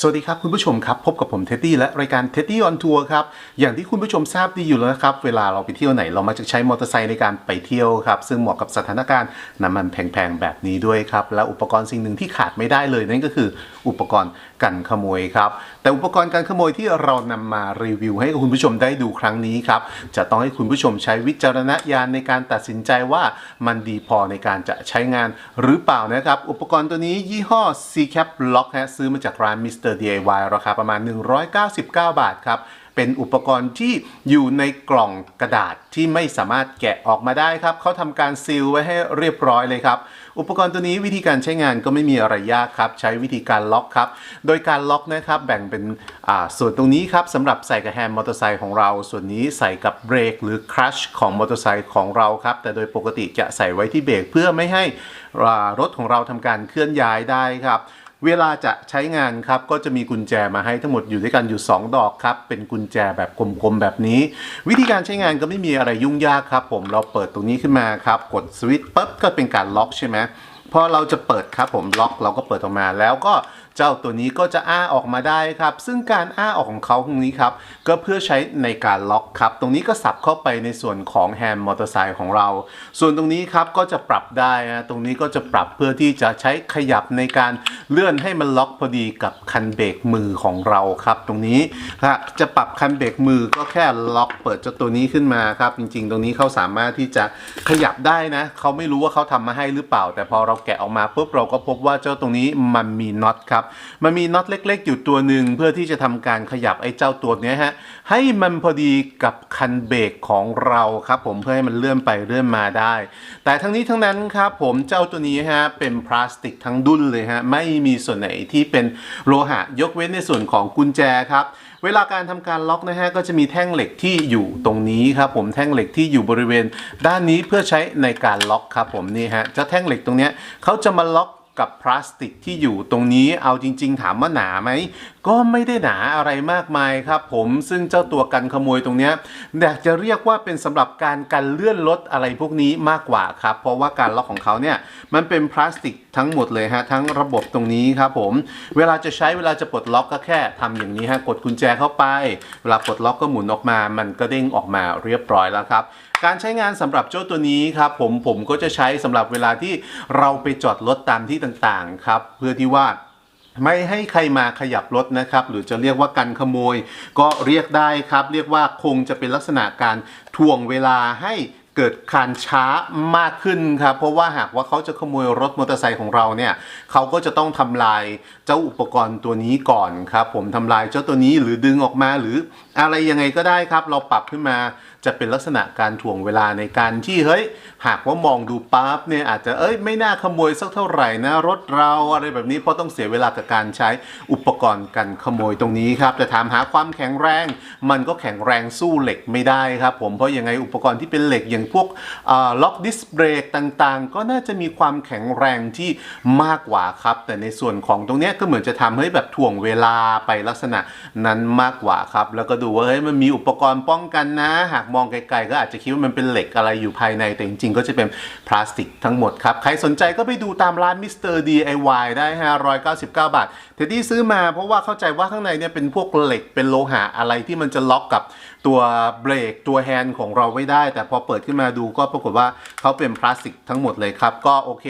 สวัสดีครับคุณผู้ชมครับ พบกับผมเท็ดดี้และรายการเท็ดดี้ออนทัวร์ครับ อย่างที่คุณผู้ชมทราบดีอยู่แล้วนะครับ เวลาเราไปเที่ยวไหนเรามักจะใช้มอเตอร์ไซค์ในการไปเที่ยวครับ ซึ่งเหมาะกับสถานการณ์น้ำมันแพงๆแบบนี้ด้วยครับ และอุปกรณ์สิ่งหนึ่งที่ขาดไม่ได้เลยนั่นก็คืออุปกรณ์กันขโมยครับ แต่อุปกรณ์การขโมยที่เรานำมารีวิว ให้คุณผู้ชมได้ดูครั้งนี้ครับจะต้องให้คุณผู้ชมใช้วิจารณญาณในการตัดสินใจว่ามันดีพอในการจะใช้งานหรือเปล่านะครับอุปกรณ์ตัวนี้ยี่ห้อ C Cap Lock ฮะซื้อมาจากร้าน Mr. DIY ราคาประมาณ 199 บาทครับเป็นอุปกรณ์ที่อยู่ในกล่องกระดาษที่ไม่สามารถแกะออกมาได้ครับเขาทำการซีลไว้ให้เรียบร้อยเลยครับ อุปกรณ์ตัวนี้วิธีการใช้งานก็ไม่มีอะไรยากครับ ใช้วิธีการล็อกครับ โดยการล็อกนะครับแบ่งเป็นส่วนตรงนี้ครับสำหรับใส่กับแฮนด์มอเตอร์ไซค์ของเรา ส่วนนี้ใส่กับเบรกหรือคลัชของมอเตอร์ไซค์ของเราครับ แต่โดยปกติจะใส่ไว้ที่เบรกเพื่อไม่ให้รถของเราทำการเคลื่อนย้ายได้ครับ เวลาจะใช้งานครับก็จะมีกุญแจมาให้ทั้งหมดอยู่ด้วยกันอยู่ 2 ดอกครับ เป็นกุญแจแบบกลมๆแบบนี้ วิธีการใช้งานก็ไม่มีอะไรยุ่งยากครับ ผมเราเปิดตรงนี้ขึ้นมาครับ กดสวิตช์ปุ๊บก็เป็นการล็อกใช่ไหมพอเราจะเปิดครับผมล็อกเราก็เปิดออกมาแล้วก็เจ้าตัวนี้ก็จะอ้าออกมาได้ครับ ซึ่งการอ้าออกของเขาตรงนี้ครับ ก็เพื่อใช้ในการล็อกครับ ตรงนี้ก็สับเข้าไปในส่วนของแฮนด์มอเตอร์ไซค์ของเรา ส่วนตรงนี้ครับก็จะปรับได้นะตรงนี้ก็จะปรับเพื่อที่จะใช้ขยับในการ เลื่อนให้มันล็อกพอดีกับคันเบรกมือของเราครับ ตรงนี้ถ้าจะปรับคันเบรกมือก็แค่ล็อกเปิดเจ้าตัวนี้ขึ้นมาครับ จริง ๆ ตรงนี้เขาสามารถที่จะขยับได้นะเขาไม่รู้ว่าเขาทำมาให้หรือเปล่า แต่พอเราแกะออกมาปุ๊บเราก็พบว่าเจ้าตรงนี้มันมีน็อตครับมันมีน็อตเล็ก ๆ อยู่ตัวหนึ่งเพื่อที่จะทำการขยับไอ้เจ้าตัวนี้ฮะให้มันพอดีกับคันเบรกของเราครับผมเพื่อให้มันเลื่อนไปเลื่อนมาได้ แต่ทั้งนี้ทั้งนั้นครับผมเจ้าตัวนี้ฮะเป็นพลาสติกทั้งดุ้นเลยฮะไม่มีส่วนไหนที่เป็นโลหะยกเว้นในส่วนของกุญแจครับเวลาการทำการล็อกนะฮะก็จะมีแท่งเหล็กที่อยู่ตรงนี้ครับผมแท่งเหล็กที่อยู่บริเวณ ด้านนี้เพื่อใช้ในการล็อกครับผมนี่ฮะจ้าแท่งเหล็กตรงเนี้ยเขาจะมาล็อกกับพลาสติกที่อยู่ตรงนี้เอาจริง ๆ ถามว่าหนาไหมก็ไม่ได้หนาอะไรมากมายครับผมซึ่งเจ้าตัวกันขโมยตรงนี้อยากจะเรียกว่าเป็นสำหรับการกันเลื่อนรถอะไรพวกนี้มากกว่าครับเพราะว่าการล็อกของเขาเนี่ยมันเป็นพลาสติก ทั้งหมดเลยฮะทั้งระบบตรงนี้ครับผม เวลาจะใช้เวลาจะปลดล็อกก็แค่ทำอย่างนี้ฮะกดกุญแจเข้าไป เวลาปลดล็อกก็หมุนออกมา มันก็เด้งออกมาเรียบร้อยแล้วครับการใช้งานสำหรับเจ้าตัวนี้ครับผมผมก็จะใช้สำหรับเวลาที่เราไปจอดรถตามที่ต่างๆครับเพื่อที่ว่าไม่ให้ใครมาขยับรถนะครับ หรือจะเรียกว่ากันขโมย ก็เรียกได้ครับ เรียกว่าคงจะเป็นลักษณะการทวงเวลาให้ เกิดการช้ามากขึ้นครับเพราะว่าหากว่าเขาจะขโมยรถมอเตอร์ไซค์ของเราเนี่ยเขาก็จะต้องทำลายเจ้าอุปกรณ์ตัวนี้ก่อนครับผมทำลายเจ้าตัวนี้หรือดึงออกมาหรืออะไรยังไงก็ได้ครับ เราปรับขึ้นมาจะเป็นลักษณะการถ่วงเวลาในการที่เฮ้ยหากว่ามองดูปั๊บเนี่ยอาจจะเอ้ยไม่น่าขโมยสักเท่าไหร่นะรถเราอะไรแบบนี้เพราะต้องเสียเวลากับการใช้อุปกรณ์กันขโมยตรงนี้ครับแต่ถามหาความแข็งแรง มันก็แข็งแรงสู้เหล็กไม่ได้ครับผมเพราะยังไงอุปกรณ์ที่เป็นเหล็กอย่างพวกล็อกดิสเบรกต่างๆ ก็น่าจะมีความแข็งแรงที่มากกว่าครับ แต่ในส่วนของตรงนี้ก็เหมือนจะทำให้แบบถ่วงเวลาไปลักษณะนั้นมากกว่าครับ แล้วก็ดูว่าเฮ้ยมันมีอุปกรณ์ป้องกันนะ หากมองไกลๆก็อาจจะคิดว่ามันเป็นเหล็กอะไรอยู่ภายในแต่จริงๆ ก็จะเป็นพลาสติกทั้งหมดครับ ใครสนใจก็ไปดูตามร้านมิสเตอร์ DIY ได้ฮะ199บเก้าบาทเทดดี้ซื้อมาเพราะว่าเข้าใจว่าข้างในเนี่ยเป็นพวกเหล็กเป็นโลหะอะไรที่มันจะล็อกกับตัวเบรกตัวแฮนด์ของเราไว้ได้ แต่พอเปิดขึ้นมาดูก็ปรากฏว่าเขาเป็นพลาสติกทั้งหมดเลยครับ ก็โอเค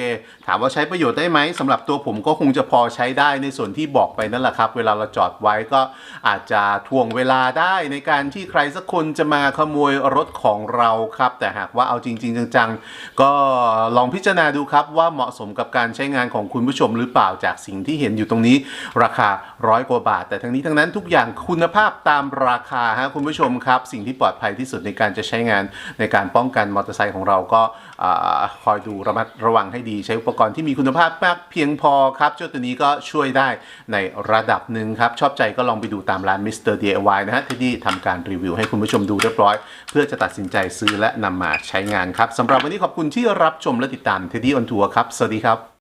ถามว่าใช้ประโยชน์ได้ไหมสำหรับตัวผมก็คงจะพอใช้ได้ในส่วนที่บอกไปนั่นแหละครับ เวลาเราจอดไว้ก็อาจจะทวงเวลาได้ในการที่ใครสักคนจะมาขโมยรถของเราครับ แต่หากว่าเอาจริง ๆ จังๆ ก็ลองพิจารณาดูครับว่าเหมาะสมกับการใช้งานของคุณผู้ชมหรือเปล่าจากสิ่งที่เห็นอยู่ตรงนี้ราคาร้อยกว่าบาท แต่ทั้งนี้ทั้งนั้นทุกอย่างคุณภาพตามราคาฮะคุณผู้ชมครับ สิ่งที่ปลอดภัยที่สุดในการจะใช้งานในการป้องกันมอเตอร์ไซค์ของเราก็คอยดูระมัดระวังให้ดีใช้อุปกรณ์ที่มีคุณภาพมากเพียงพอครับเจ้าตัวนี้ก็ช่วยได้ในระดับหนึ่งครับ ชอบใจก็ลองไปดูตามร้าน Mr. DIY นะฮะที่นี่ทำการรีวิวให้คุณผู้ชมดูเรียบร้อย เพื่อจะตัดสินใจซื้อและนำมาใช้งานครับสำหรับวันนี้ขอบคุณที่รับชมและติดตามที่นี่ออนทัวร์ครับ สวัสดีครับ